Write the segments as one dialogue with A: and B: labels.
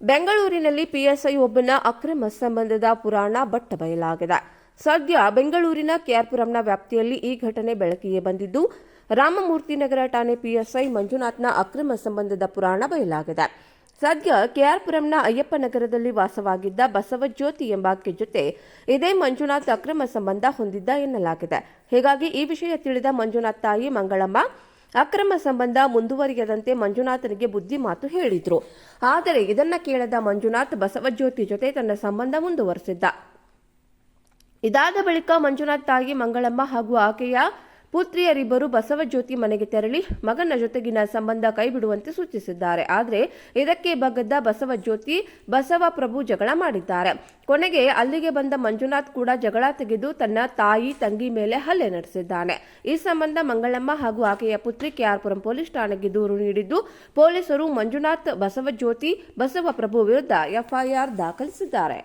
A: ಬೆಂಗಳೂರಿನಲ್ಲಿ ಪಿಎಸ್ಐ ಒಬ್ಬನ ಅಕ್ರಮ ಸಂಬಂಧದ ಪುರಾಣ ಬಟ್ಟ ಬಯಲಾಗಿದೆ ಸದ್ಯ ಬೆಂಗಳೂರಿನ ಕೆಆರ್ಪುರಂನ ವ್ಯಾಪ್ತಿಯಲ್ಲಿ ಈ ಘಟನೆ ಬೆಳಕಿಗೆ ಬಂದಿದ್ದು, ರಾಮಮೂರ್ತಿ ನಗರ ಠಾಣೆ ಪಿಎಸ್ಐ ಮಂಜುನಾಥ್ನ ಅಕ್ರಮ ಸಂಬಂಧದ ಪುರಾಣ ಬಯಲಾಗಿದೆ. ಸದ್ಯ ಕೆಆರ್ಪುರಂನ ಅಯ್ಯಪ್ಪ ನಗರದಲ್ಲಿ ವಾಸವಾಗಿದ್ದ ಬಸವಜ್ಯೋತಿ ಎಂಬಾಕೆ ಜೊತೆ ಇದೇ ಮಂಜುನಾಥ್ ಅಕ್ರಮ ಸಂಬಂಧ ಹೊಂದಿದ್ದ ಎನ್ನಲಾಗಿದೆ. ಹೀಗಾಗಿ ಈ ವಿಷಯ ತಿಳಿದ ಮಂಜುನಾಥ್ ತಾಯಿ ಮಂಗಳಮ್ಮ ಅಕ್ರಮ ಸಂಬಂಧ ಮುಂದುವರಿಯದಂತೆ ಮಂಜುನಾಥನಿಗೆ ಬುದ್ಧಿ ಮಾತು ಹೇಳಿದ್ರು. ಆದರೆ ಇದನ್ನ ಕೇಳದ ಮಂಜುನಾಥ್ ಬಸವಜ್ಯೋತಿ ಜೊತೆ ತನ್ನ ಸಂಬಂಧ ಮುಂದುವರೆಸಿದ್ದ. ಇದಾದ ಬಳಿಕ ಮಂಜುನಾಥ್ ತಾಯಿ ಮಂಗಳಮ್ಮ ಹಾಗೂ ಆಕೆಯ ಪುತ್ರಿಯರಿಬ್ಬರು ಬಸವಜ್ಯೋತಿ ಮನೆಗೆ ತೆರಳಿ ಮಗನ ಜೊತೆಗಿನ ಸಂಬಂಧ ಕೈಬಿಡುವಂತೆ ಸೂಚಿಸಿದ್ದಾರೆ. ಆದರೆ ಇದಕ್ಕೆ ಬಗ್ಗದ್ದ ಬಸವಜ್ಯೋತಿ ಬಸವಪ್ರಭು ಜಗಳ ಮಾಡಿದ್ದಾರೆ. ಕೊನೆಗೆ ಅಲ್ಲಿಗೆ ಬಂದ ಮಂಜುನಾಥ್ ಕೂಡ ಜಗಳ ತೆಗೆದು ತನ್ನ ತಾಯಿ, ತಂಗಿ ಮೇಲೆ ಹಲ್ಲೆ ನಡೆಸಿದ್ದಾನೆ. ಈ ಸಂಬಂಧ ಮಂಗಳಮ್ಮ ಹಾಗೂ ಆಕೆಯ ಪುತ್ರಿ ಕೆಆರ್ಪುರಂ ಪೊಲೀಸ್ ಠಾಣೆಗೆ ದೂರು ನೀಡಿದ್ದು, ಪೊಲೀಸರು ಮಂಜುನಾಥ್, ಬಸವಜ್ಯೋತಿ ಬಸವಪ್ರಭು ವಿರುದ್ಧ ಎಫ್ಐಆರ್ ದಾಖಲಿಸಿದ್ದಾರೆ.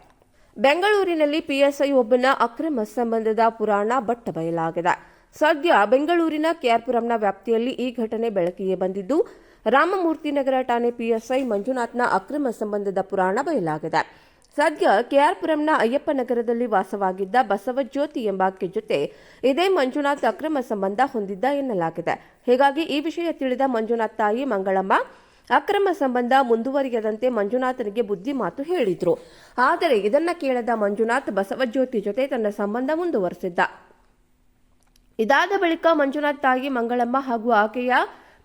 A: ಬೆಂಗಳೂರಿನಲ್ಲಿ ಪಿಎಸ್ಐ ಒಬ್ಬನ ಅಕ್ರಮ ಸಂಬಂಧದ ಪುರಾಣ ಬಟ್ಟ ಬಯಲಾಗಿದೆ ಸದ್ಯ ಬೆಂಗಳೂರಿನ ಕೆಆರ್ಪುರಂನ ವ್ಯಾಪ್ತಿಯಲ್ಲಿ ಈ ಘಟನೆ ಬೆಳಕಿಗೆ ಬಂದಿದ್ದು, ರಾಮಮೂರ್ತಿ ನಗರ ಠಾಣೆ ಪಿಎಸ್ಐ ಮಂಜುನಾಥ್ನ ಅಕ್ರಮ ಸಂಬಂಧದ ಪುರಾಣ ಬಯಲಾಗಿದೆ. ಸದ್ಯ ಕೆಆರ್ಪುರಂನ ಅಯ್ಯಪ್ಪ ನಗರದಲ್ಲಿ ವಾಸವಾಗಿದ್ದ ಬಸವಜ್ಯೋತಿ ಎಂಬಾಕೆ ಜೊತೆ ಇದೇ ಮಂಜುನಾಥ್ ಅಕ್ರಮ ಸಂಬಂಧ ಹೊಂದಿದ್ದ ಎನ್ನಲಾಗಿದೆ. ಹೀಗಾಗಿ ಈ ವಿಷಯ ತಿಳಿದ ಮಂಜುನಾಥ್ ತಾಯಿ ಮಂಗಳಮ್ಮ, ಅಕ್ರಮ ಸಂಬಂಧ ಮುಂದುವರಿಯದಂತೆ ಮಂಜುನಾಥನಿಗೆ ಬುದ್ಧಿ ಮಾತು ಹೇಳಿದ್ರು. ಆದರೆ ಇದನ್ನ ಕೇಳದ ಮಂಜುನಾಥ್ ಬಸವಜ್ಯೋತಿ ಜೊತೆ ತನ್ನ ಸಂಬಂಧ ಮುಂದುವರೆಸಿದ್ದ. ಇದಾದ ಬಳಿಕ ಮಂಜುನಾಥ್ ತಾಯಿ ಮಂಗಳಮ್ಮ ಹಾಗೂ ಆಕೆಯ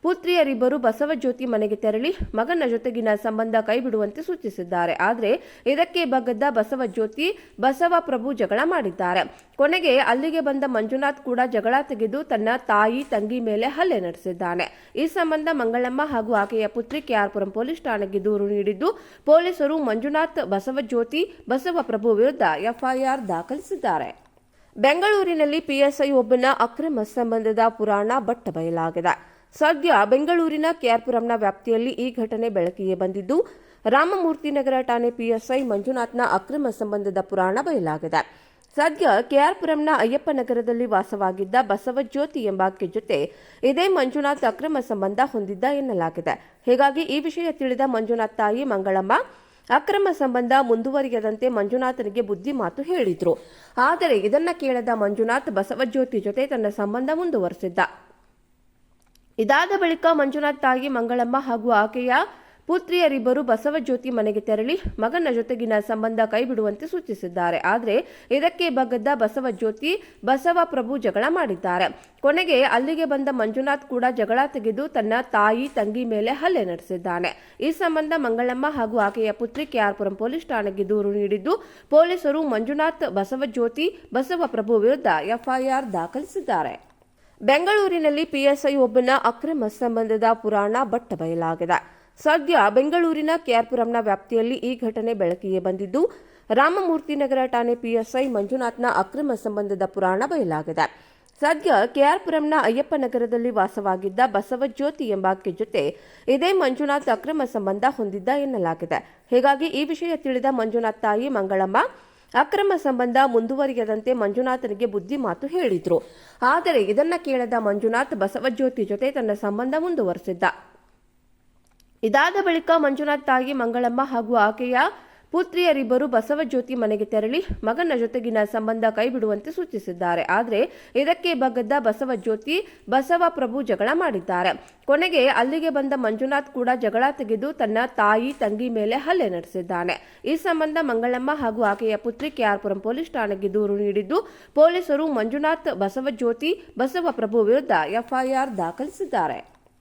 A: ಪುತ್ರಿಯರಿಬ್ಬರು ಬಸವಜ್ಯೋತಿ ಮನೆಗೆ ತೆರಳಿ ಮಗನ ಜೊತೆಗಿನ ಸಂಬಂಧ ಕೈಬಿಡುವಂತೆ ಸೂಚಿಸಿದ್ದಾರೆ. ಆದರೆ ಇದಕ್ಕೆ ಬಗ್ಗದ್ದ ಬಸವಜ್ಯೋತಿ ಬಸವಪ್ರಭು ಜಗಳ ಮಾಡಿದ್ದಾರೆ. ಕೊನೆಗೆ ಅಲ್ಲಿಗೆ ಬಂದ ಮಂಜುನಾಥ್ ಕೂಡ ಜಗಳ ತೆಗೆದು ತನ್ನ ತಾಯಿ, ತಂಗಿ ಮೇಲೆ ಹಲ್ಲೆ ನಡೆಸಿದ್ದಾನೆ. ಈ ಸಂಬಂಧ ಮಂಗಳಮ್ಮ ಹಾಗೂ ಆಕೆಯ ಪುತ್ರಿ ಕೆಆರ್ಪುರಂ ಪೊಲೀಸ್ ಠಾಣೆಗೆ ದೂರು ನೀಡಿದ್ದು, ಪೊಲೀಸರು ಮಂಜುನಾಥ್ ಬಸವಜ್ಯೋತಿ ಬಸವಪ್ರಭು ವಿರುದ್ಧ ಎಫ್ಐಆರ್ ದಾಖಲಿಸಿದ್ದಾರೆ. ಬೆಂಗಳೂರಿನಲ್ಲಿ ಪಿಎಸ್ಐ ಒಬ್ಬನ ಅಕ್ರಮ ಸಂಬಂಧದ ಪುರಾಣ ಬಟ್ಟ ಬಯಲಾಗಿದೆ ಸದ್ಯ ಬೆಂಗಳೂರಿನ ಕೆಆರ್ಪುರಂನ ವ್ಯಾಪ್ತಿಯಲ್ಲಿ ಈ ಘಟನೆ ಬೆಳಕಿಗೆ ಬಂದಿದ್ದು, ರಾಮಮೂರ್ತಿ ನಗರ ಠಾಣೆ ಪಿಎಸ್ಐ ಮಂಜುನಾಥ್ನ ಅಕ್ರಮ ಸಂಬಂಧದ ಪುರಾಣ ಬಯಲಾಗಿದೆ. ಸದ್ಯ ಕೆಆರ್ಪುರಂನ ಅಯ್ಯಪ್ಪ ನಗರದಲ್ಲಿ ವಾಸವಾಗಿದ್ದ ಬಸವಜ್ಯೋತಿ ಎಂಬಾಕೆ ಜೊತೆ ಇದೇ ಮಂಜುನಾಥ್ ಅಕ್ರಮ ಸಂಬಂಧ ಹೊಂದಿದ್ದ ಎನ್ನಲಾಗಿದೆ. ಹೀಗಾಗಿ ಈ ವಿಷಯ ತಿಳಿದ ಮಂಜುನಾಥ್ ತಾಯಿ ಮಂಗಳಮ್ಮ ಅಕ್ರಮ ಸಂಬಂಧ ಮುಂದುವರಿಯದಂತೆ ಮಂಜುನಾಥನಿಗೆ ಬುದ್ಧಿ ಮಾತು ಹೇಳಿದ್ರು. ಆದರೆ ಇದನ್ನ ಕೇಳದ ಮಂಜುನಾಥ್ ಬಸವಜ್ಯೋತಿ ಜೊತೆ ತನ್ನ ಸಂಬಂಧ ಮುಂದುವರೆಸಿದ್ದ. ಇದಾದ ಬಳಿಕ ಮಂಜುನಾಥ್ ತಾಯಿ ಮಂಗಳಮ್ಮ ಹಾಗೂ ಆಕೆಯ ಪುತ್ರಿಯರಿಬ್ಬರು ಬಸವಜ್ಯೋತಿ ಮನೆಗೆ ತೆರಳಿ ಮಗನ ಜೊತೆಗಿನ ಸಂಬಂಧ ಕೈಬಿಡುವಂತೆ ಸೂಚಿಸಿದ್ದಾರೆ. ಆದರೆ ಇದಕ್ಕೆ ಬಗ್ಗದ್ದ ಬಸವಜ್ಯೋತಿ ಬಸವಪ್ರಭು ಜಗಳ ಮಾಡಿದ್ದಾರೆ. ಕೊನೆಗೆ ಅಲ್ಲಿಗೆ ಬಂದ ಮಂಜುನಾಥ್ ಕೂಡ ಜಗಳ ತೆಗೆದು ತನ್ನ ತಾಯಿ, ತಂಗಿ ಮೇಲೆ ಹಲ್ಲೆ ನಡೆಸಿದ್ದಾನೆ. ಈ ಸಂಬಂಧ ಮಂಗಳಮ್ಮ ಹಾಗೂ ಆಕೆಯ ಪುತ್ರಿ ಕೆಆರ್ಪುರಂ ಪೊಲೀಸ್ ಠಾಣೆಗೆ ದೂರು ನೀಡಿದ್ದು, ಪೊಲೀಸರು ಮಂಜುನಾಥ್, ಬಸವಜ್ಯೋತಿ ಬಸವಪ್ರಭು ವಿರುದ್ಧ ಎಫ್ಐಆರ್ ದಾಖಲಿಸಿದ್ದಾರೆ. ಬೆಂಗಳೂರಿನಲ್ಲಿ ಪಿಎಸ್ಐ ಒಬ್ಬನ ಅಕ್ರಮ ಸಂಬಂಧದ ಪುರಾಣ ಬಟ್ಟ ಬಯಲಾಗಿದೆ ಸದ್ಯ ಬೆಂಗಳೂರಿನ ಕೆಆರ್ಪುರಂನ ವ್ಯಾಪ್ತಿಯಲ್ಲಿ ಈ ಘಟನೆ ಬೆಳಕಿಗೆ ಬಂದಿದ್ದು, ರಾಮಮೂರ್ತಿ ನಗರ ಠಾಣೆ ಪಿಎಸ್ಐ ಮಂಜುನಾಥ್ನ ಅಕ್ರಮ ಸಂಬಂಧದ ಪುರಾಣ ಬಯಲಾಗಿದೆ. ಸದ್ಯ ಕೆಆರ್ಪುರಂನ ಅಯ್ಯಪ್ಪ ನಗರದಲ್ಲಿ ವಾಸವಾಗಿದ್ದ ಬಸವಜ್ಯೋತಿ ಎಂಬಾಕೆ ಜೊತೆ ಇದೇ ಮಂಜುನಾಥ್ ಅಕ್ರಮ ಸಂಬಂಧ ಹೊಂದಿದ್ದ ಎನ್ನಲಾಗಿದೆ. ಹೀಗಾಗಿ ಈ ವಿಷಯ ತಿಳಿದ ಮಂಜುನಾಥ್ ತಾಯಿ ಮಂಗಳಮ್ಮ, ಅಕ್ರಮ ಸಂಬಂಧ ಮುಂದುವರಿಯದಂತೆ ಮಂಜುನಾಥನಿಗೆ ಬುದ್ಧಿ ಮಾತು ಹೇಳಿದ್ರು. ಆದರೆ ಇದನ್ನ ಕೇಳದ ಮಂಜುನಾಥ್ ಬಸವಜ್ಯೋತಿ ಜೊತೆ ತನ್ನ ಸಂಬಂಧ ಮುಂದುವರೆಸಿದ್ದ. ಇದಾದ ಬಳಿಕ ಮಂಜುನಾಥ್ ತಾಯಿ ಮಂಗಳಮ್ಮ ಹಾಗೂ ಆಕೆಯ ಪುತ್ರಿಯರಿಬ್ಬರು ಬಸವಜ್ಯೋತಿ ಮನೆಗೆ ತೆರಳಿ ಮಗನ ಜೊತೆಗಿನ ಸಂಬಂಧ ಕೈಬಿಡುವಂತೆ ಸೂಚಿಸಿದ್ದಾರೆ. ಆದರೆ ಇದಕ್ಕೆ ಬಗ್ಗದ್ದ ಬಸವಜ್ಯೋತಿ ಬಸವಪ್ರಭು ಜಗಳ ಮಾಡಿದ್ದಾರೆ. ಕೊನೆಗೆ ಅಲ್ಲಿಗೆ ಬಂದ ಮಂಜುನಾಥ್ ಕೂಡ ಜಗಳ ತೆಗೆದು ತನ್ನ ತಾಯಿ, ತಂಗಿ ಮೇಲೆ ಹಲ್ಲೆ ನಡೆಸಿದ್ದಾನೆ. ಈ ಸಂಬಂಧ ಮಂಗಳಮ್ಮ ಹಾಗೂ ಆಕೆಯ ಪುತ್ರಿ ಕೆಆರ್ಪುರಂ ಪೊಲೀಸ್ ಠಾಣೆಗೆ ದೂರು ನೀಡಿದ್ದು, ಪೊಲೀಸರು ಮಂಜುನಾಥ್, ಬಸವಜ್ಯೋತಿ ಬಸವಪ್ರಭು ವಿರುದ್ಧ ಎಫ್ಐಆರ್ ದಾಖಲಿಸಿದ್ದಾರೆ.